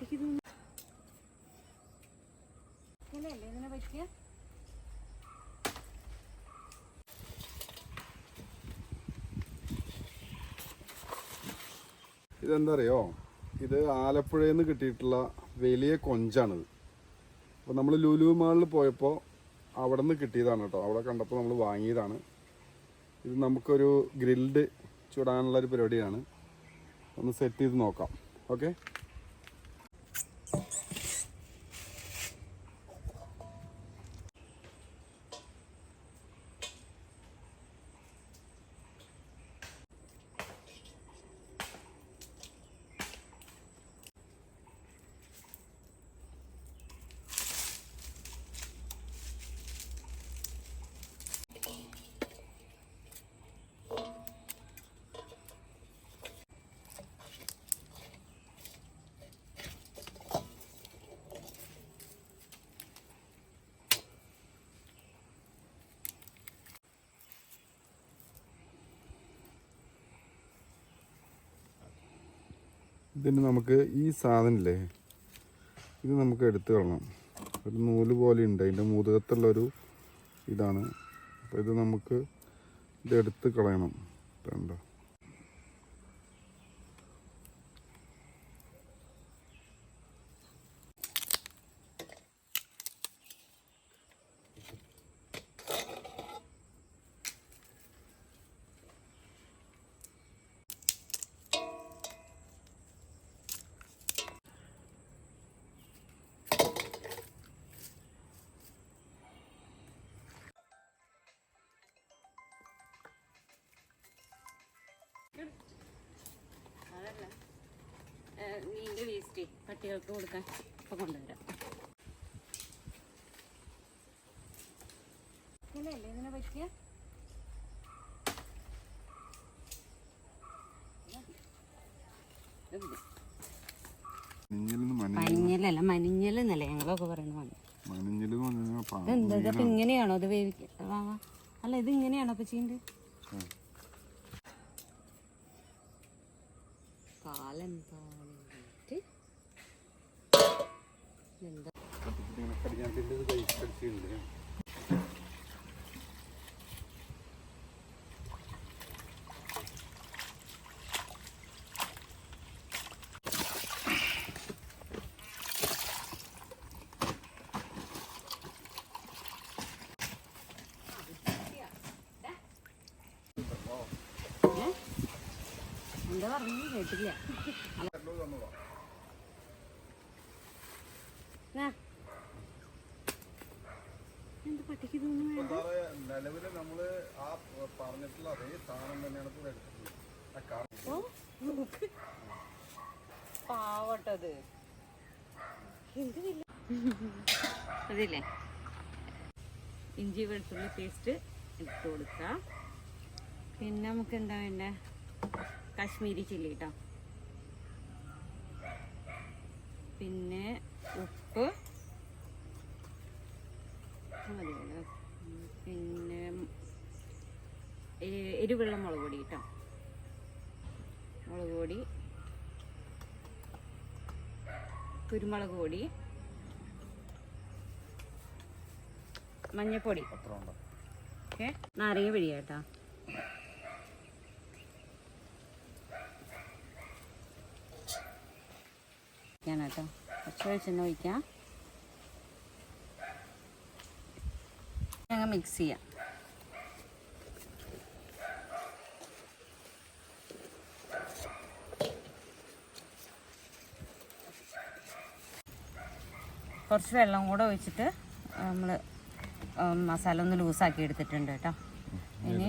തോന്നുന്നു ഇങ്ങനെയല്ലേ ഇതിനെ പറ്റിയ ഇതെന്താ അറിയോ ഇത് ആലപ്പുഴയിൽ നിന്ന് കിട്ടിയിട്ടുള്ള വലിയ കൊഞ്ചാണിത്. അപ്പോൾ നമ്മൾ ലുലു മാളിൽ പോയപ്പോൾ അവിടെ നിന്ന് കിട്ടിയതാണ് കേട്ടോ. അവിടെ കണ്ടപ്പോൾ നമ്മൾ വാങ്ങിയതാണ്. ഇത് നമുക്കൊരു ഗ്രിൽഡ് ചൂടാനുള്ള ഒരു പരിപാടിയാണ്. ഒന്ന് സെറ്റ് ചെയ്ത് നോക്കാം. ഓക്കെ? ഇതിന് നമുക്ക് ഈ സാധനമില്ലേ? ഇത് നമുക്ക് എടുത്തു കളണം. ഒരു നൂൽ പോലെ ഉണ്ട്. അതിന്റെ മുതുകത്തുള്ളൊരു ഇതാണ്. അപ്പോൾ ഇത് നമുക്ക് ഇത് എടുത്ത് കളയണം കണ്ടോ? വേസ്റ്റ് പട്ടികൾക്ക് കൊടുക്കാൻ ഇപ്പൊ കൊണ്ടുവരാം. ഇങ്ങനെയല്ലേ ഇതിനെ പറ്റിയ? മഞ്ഞലല്ല മനിഞ്ഞൽ എന്നല്ലേ ഞങ്ങളൊക്കെ പറയുന്നത് ഇതപ്പൊ ഇങ്ങനെയാണോ അത് വേവിക്ക. അല്ല ഇത് ഇങ്ങനെയാണോ അപ്പൊ ഉം. കാലെന്താ? ഏ? എന്താ പറഞ്ഞു കേട്ടില്ല ആ. എന്ത് പട്ടിക്ക് തോന്നുന്നു നിലവിൽ നമ്മൾ ആ പറഞ്ഞിട്ടുള്ള അതേ സാധനം തന്നെയാണ് ഇപ്പോൾ എടുത്തിട്ടുള്ളത്. പാവട്ടത്. അതില്ലേ? ഇഞ്ചി വെളുത്തുള്ളി പേസ്റ്റ് ഇട്ട് കൊടുക്കാം. പിന്നെ നമുക്ക് എന്താ വേണ്ടേ? കാശ്മീരി ചില്ലി കേട്ടോ പിന്നെ ഉപ്പ്. അത് എരിവുള്ള മുളക് പൊടി കേട്ടോ. മുളക് പൊടി കുരുമുളക് പൊടി മഞ്ഞപ്പൊടി. ഓക്കെ. നാരങ്ങ പിഴിയ കേട്ടോ. ഞാൻ കേട്ടോ കുറച്ച് വെളിച്ചെണ്ണ ഒഴിക്കാം. ഞങ്ങൾ മിക്സ് ചെയ്യാം. കുറച്ച് വെള്ളം കൂടെ ഒഴിച്ചിട്ട് നമ്മൾ മസാല ഒന്ന് ലൂസാക്കി എടുത്തിട്ടുണ്ട് കേട്ടോ. ഇനി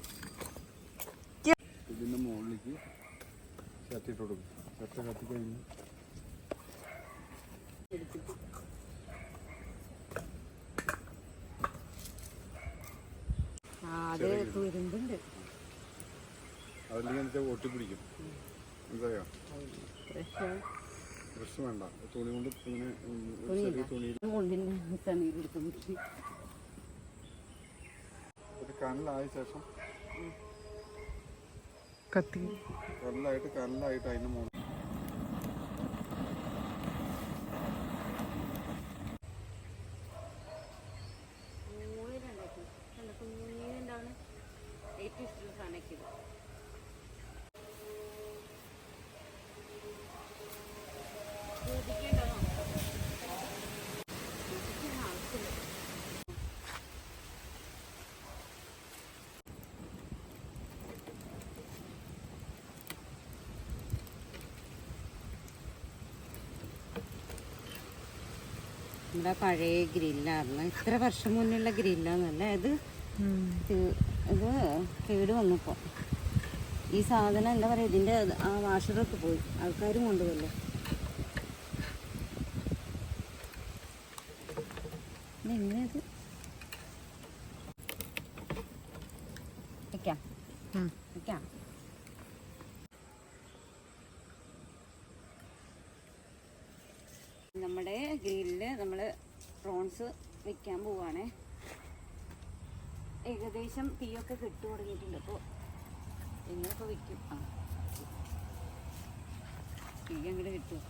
ഇതിന്റെ മുകളിലേക്ക് ചട്ടി ഇട്ട് കൊടുക്കും. ചട്ട കത്തി കഴിഞ്ഞ്. ഒട്ടിപ്പിടിക്കും മനസ്സിലായോ? പ്രശ്നം വേണ്ട. തുണി കൊണ്ട് ഇങ്ങനെ ചെറിയ തുണിയിൽ ഒരു കനലായ ശേഷം കത്തി. കല്ലായിട്ട് കനലായിട്ട് അതിന്റെ മുകളിൽ കുഞ്ഞുണ്ടാക്കി കണ്ടോ നമ്മുടെ പഴയ ഗ്രില്ലായിരുന്നു. ഇത്ര വർഷം മുന്നുള്ള ഗ്രില്ലാന്നല്ല ഇത് ഇത് കേട് വന്നപ്പോൾ ഈ സാധനം എന്താ പറയുക ഇതിന്റെ ആ വാഷറൊക്കെ പോയി. ആൾക്കാരും കൊണ്ടുപോയല്ലോ ഇതെങ്ങനെ ഇത് വെക്കാം വെക്കാം നമ്മുടെ ഗ്രില്ല് നമ്മൾ പ്രോൺസ് വെക്കാൻ പോവാണേ. ഏകദേശം തീയൊക്കെ കിട്ടു തുടങ്ങിയിട്ടുണ്ട്. അപ്പോൾ എങ്ങനെയൊക്കെ വെക്കും. ആ. തീ അങ്ങോട്ട് കിട്ടും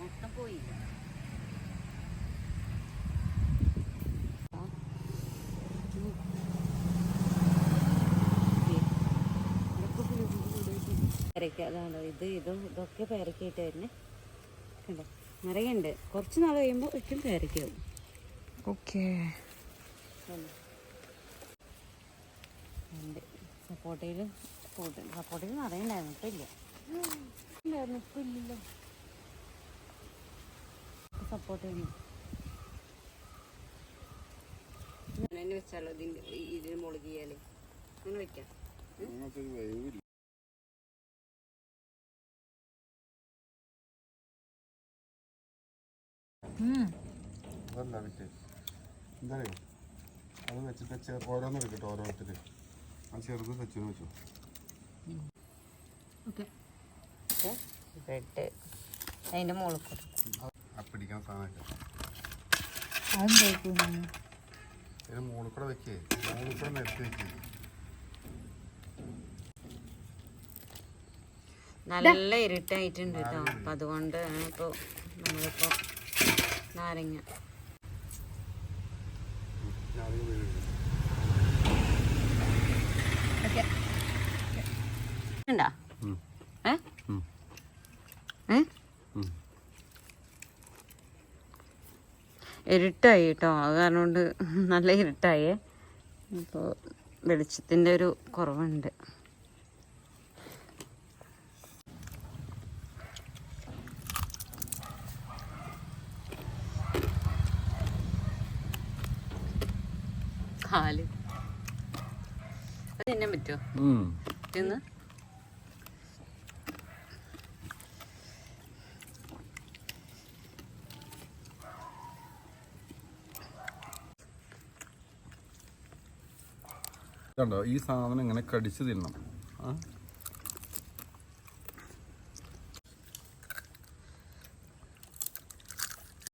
മൊത്തം പോയി പേരക്ക അതാണ് ഇത് ഇതും ഇതൊക്കെ പേരക്കായിട്ട് തന്നെ കണ്ടോ? നിറയുണ്ട്. കുറച്ച് നാൾ കഴിയുമ്പോൾ ഒട്ടും പേരക്കാവും ഓക്കെ. ഉണ്ട്. സപ്പോർട്ടയിൽ സപ്പോർട്ടയിൽ നിറയുണ്ടായിരുന്നു. ഇപ്പം ഇല്ല. ഉണ്ടായിരുന്നു ഇപ്പം ഇല്ലല്ലോ. സപ്പോർട്ട് ചെയ്യുന്നു. വെച്ചാലോ ഇതിന്റെ ഇതിന് മുളകിയാലേ അങ്ങനെ വെക്കാം. അതല്ല വിറ്റ്? എന്തായാലും അത് വെച്ചിട്ട് ചെറു ഓരോന്ന് എടുക്കട്ടെ ഓരോരുത്തർ ആ ചെറുത് വെച്ചു വെച്ചു. ഓക്കെ. ബ്രെഡ് അതിന്റെ മുകളിൽ സാധനമൊക്കെ അതിന് കൂടെ വെക്കേ. മുകളിൽ കൂടെ നിരത്തി വെക്കേ. നല്ല ഇരുട്ടായിട്ടുണ്ട് കേട്ടോ. അപ്പം അതുകൊണ്ട് ഇപ്പോൾ നമ്മളിപ്പോൾ നാരങ്ങ. ഉണ്ടാ. ഏ. ഏ. ഇരുട്ടായി കേട്ടോ അത് കാരണം കൊണ്ട് നല്ല ഇരുട്ടായേ. അപ്പോൾ വെളിച്ചത്തിന്റെ ഒരു കുറവുണ്ട്. കാൽ അത് തിന്നാൻ പറ്റുമോ. തിന്ന്. കണ്ടോ ഈ സാധനം ഇങ്ങനെ കടിച്ചു തിന്നണം. ആ.